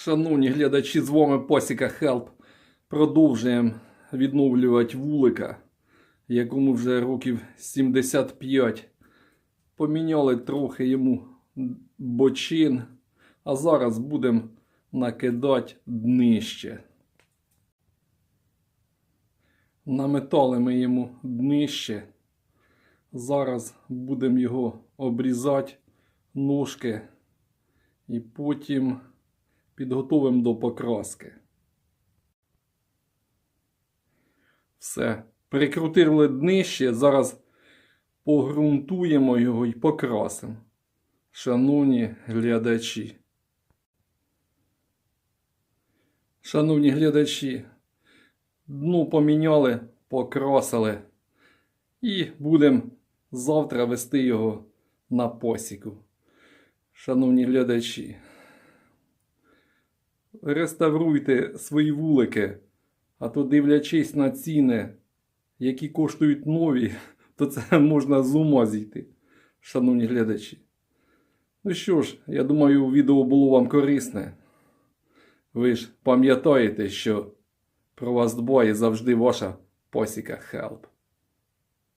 Шановні глядачі, з вами Посіка Хелп. Продовжуємо відновлювати вулика, якому вже років 75. Поміняли трохи йому бочин, а зараз будемо накидати днище. Наметали ми йому днище. Зараз будемо його обрізати ножки і потім підготовимо до покраски. Все. Прикрутили днище, зараз погрунтуємо його і покрасимо. Шановні глядачі. Шановні глядачі, дно поміняли, покрасили. І будемо завтра вести його на посіку. Шановні глядачі, реставруйте свої вулики, а то дивлячись на ціни, які коштують нові, то це можна з ума зійти, шановні глядачі. Ну що ж, я думаю, відео було вам корисне. Ви ж пам'ятаєте, що про вас дбає завжди ваша посіка Хелп.